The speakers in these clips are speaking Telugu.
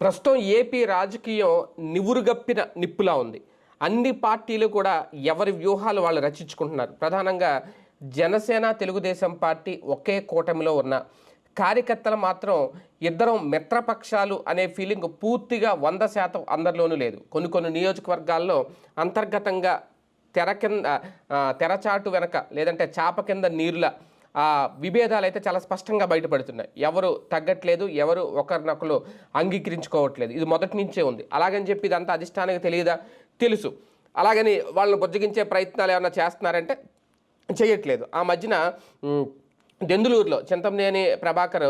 ప్రస్తుతం ఏపీ రాజకీయం నివురుగప్పిన నిప్పులా ఉంది. అన్ని పార్టీలు కూడా ఎవరి వ్యూహాలు వాళ్ళు రచించుకుంటున్నారు. ప్రధానంగా జనసేన తెలుగుదేశం పార్టీ ఒకే కూటమిలో ఉన్న కార్యకర్తలు మాత్రం ఇద్దరం మిత్రపక్షాలు అనే ఫీలింగ్ పూర్తిగా వంద శాతం అందరిలోనూ లేదు. కొన్ని కొన్ని నియోజకవర్గాల్లో అంతర్గతంగా తెర కింద తెరచాటు వెనక లేదంటే చాప కింద నీరుల విభేదాలు అయితే చాలా స్పష్టంగా బయటపడుతున్నాయి. ఎవరు తగ్గట్లేదు ఎవరు ఒకరినొకరు అంగీకరించుకోవట్లేదు. ఇది మొదటి నుంచే ఉంది. అలాగని చెప్పి ఇదంతా అధిష్టానానికి తెలియదా? తెలుసు. అలాగని వాళ్ళని బుజ్జగించే ప్రయత్నాలు ఏమైనా చేస్తున్నారంటే చేయట్లేదు ఆ మధ్యన దెందులూరులో చింతమనేని ప్రభాకర్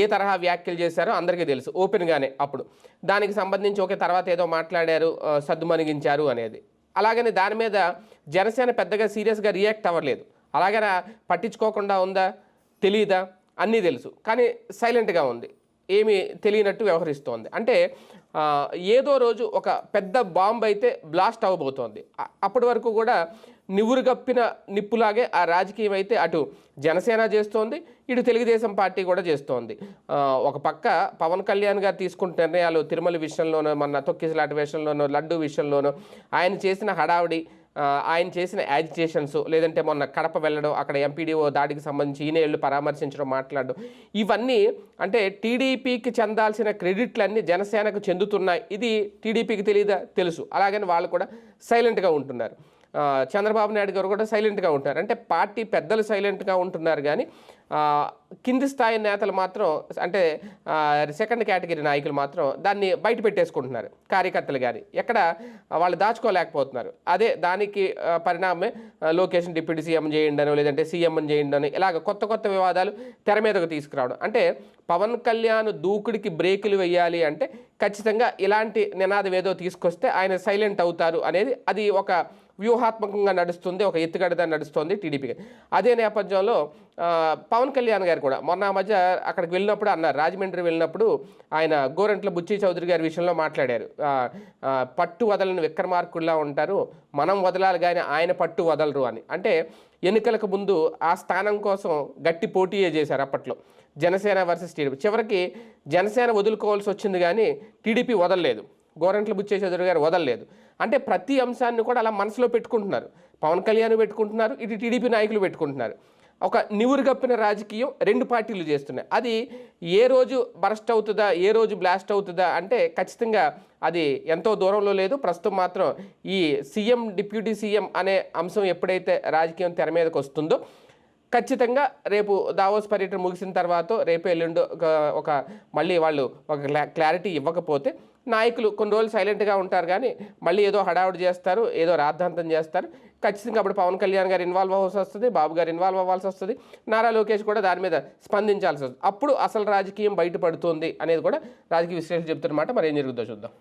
ఏ తరహా వ్యాఖ్యలు చేశారో అందరికీ తెలుసు. ఓపెన్గానే అప్పుడు. దానికి సంబంధించి ఒకే తర్వాత ఏదో మాట్లాడారు సద్దుమణిగించారు అనేది. అలాగని దాని మీద జనసేన పెద్దగా సీరియస్గా రియాక్ట్ అవ్వలేదు. అలాగే పట్టించుకోకుండా ఉందా? తెలియదా అన్నీ తెలుసు. కానీ సైలెంట్గా ఉంది. ఏమీ తెలియనట్టు వ్యవహరిస్తోంది. అంటే ఏదో రోజు ఒక పెద్ద బాంబు అయితే బ్లాస్ట్ అవ్వబోతోంది అప్పటి వరకు కూడా నివురుగప్పిన నిప్పులాగే ఆ రాజకీయం అయితే అటు జనసేన చేస్తోంది ఇటు తెలుగుదేశం పార్టీ కూడా చేస్తోంది. ఒక పక్క పవన్ కళ్యాణ్ గారు తీసుకుంటున్న నిర్ణయాలు తిరుమల విషయంలోనో మన తొక్కిసలాట విషయంలోనో లడ్డు విషయంలోనో ఆయన చేసిన హడావుడి ఆయన చేసిన యాజిటేషన్స్ లేదంటే మొన్న కడప వెళ్ళడం అక్కడ ఎంపీడీఓ దాడికి సంబంధించి ఈయన వెళ్ళి పరామర్శించడం మాట్లాడడం ఇవన్నీ అంటే టీడీపీకి చెందాల్సిన క్రెడిట్లన్నీ జనసేనకు చెందుతున్నాయి. ఇది టీడీపీకి తెలియదా తెలుసు. అలాగని వాళ్ళు కూడా సైలెంట్గా ఉంటున్నారు. చంద్రబాబు నాయుడు గారు కూడా సైలెంట్గా ఉంటారు. అంటే పార్టీ పెద్దలు సైలెంట్గా ఉంటున్నారు కానీ కింది స్థాయి నేతలు మాత్రం అంటే సెకండ్ కేటగిరీ నాయకులు మాత్రం దాన్ని బయట పెట్టేసుకుంటున్నారు కార్యకర్తలు కానీ ఎక్కడ వాళ్ళు దాచుకోలేకపోతున్నారు. అదే దానికి పరిణామమే లోకేషన్ డిప్యూటీ సీఎం చేయండి లేదంటే సీఎం చేయండి అని ఇలాగ కొత్త కొత్త వివాదాలు తెర మీదకు తీసుకురావడం. అంటే పవన్ కళ్యాణ్ దూకుడికి బ్రేకులు వేయాలి అంటే ఖచ్చితంగా ఇలాంటి నినాదం ఏదో తీసుకొస్తే ఆయన సైలెంట్ అవుతారు అనేది అది ఒక వ్యూహాత్మకంగా నడుస్తుంది ఒక ఎత్తుగడగా నడుస్తుంది టీడీపీకి. అదే నేపథ్యంలో పవన్ కళ్యాణ్ గారు కూడా మొన్న మధ్య అక్కడికి వెళ్ళినప్పుడు అన్నారు రాజమండ్రి వెళ్ళినప్పుడు ఆయన గోరంట్ల బుచ్చి చౌదరి గారి విషయంలో మాట్లాడారు. పట్టు వదలని విక్రమార్కుల్లా ఉంటారు మనం వదలాలి కానీ ఆయన పట్టు వదలరు అని. అంటే ఎన్నికలకు ముందు ఆ స్థానం కోసం గట్టి పోటీయే చేశారు అప్పట్లో. Janasena versus TDP. చివరికి జనసేన వదులుకోవాల్సి వచ్చింది కానీ టీడీపీ వదలలేదు. గోరంట్ల బుచ్చే చౌదరి గారు వదలలేదు. అంటే ప్రతి అంశాన్ని కూడా అలా మనసులో పెట్టుకుంటున్నారు. పవన్ కళ్యాణ్ పెట్టుకుంటున్నారు ఇటు టీడీపీ నాయకులు పెట్టుకుంటున్నారు. ఒక నివురుగప్పిన రాజకీయం రెండు పార్టీలు చేస్తున్నాయి. అది ఏ రోజు బరస్ట్ అవుతుందా ఏ రోజు బ్లాస్ట్ అవుతుందా అంటే ఖచ్చితంగా అది ఎంతో దూరంలో లేదు. ప్రస్తుతం మాత్రం ఈ సీఎం డిప్యూటీ సీఎం అనే అంశం ఎప్పుడైతే రాజకీయం తెర మీదకి వస్తుందో ఖచ్చితంగా రేపు దావోస్ పర్యటన ముగిసిన తర్వాత రేపు ఎల్లుండి ఒక ఒక మళ్ళీ వాళ్ళు ఒక క్లా- క్లారిటీ ఇవ్వకపోతే నాయకులు కొన్ని రోజులు సైలెంట్గా ఉంటారు కానీ మళ్ళీ ఏదో హడావుడి చేస్తారు ఏదో రాద్ధాంతం చేస్తారు. ఖచ్చితంగా అప్పుడు పవన్ కళ్యాణ్ గారు ఇన్వాల్వ్ అవ్వాల్సి వస్తుంది బాబు గారు ఇన్వాల్వ్ అవ్వాల్సి వస్తుంది నారా లోకేష్ కూడా దాని మీద స్పందించాల్సి వస్తుంది. అప్పుడు అసలు రాజకీయం బయటపడుతుంది అనేది కూడా రాజకీయ విశ్లేషణ చెప్తున్నమాట. మరి ఏం జరుగుతుందో చూద్దాం.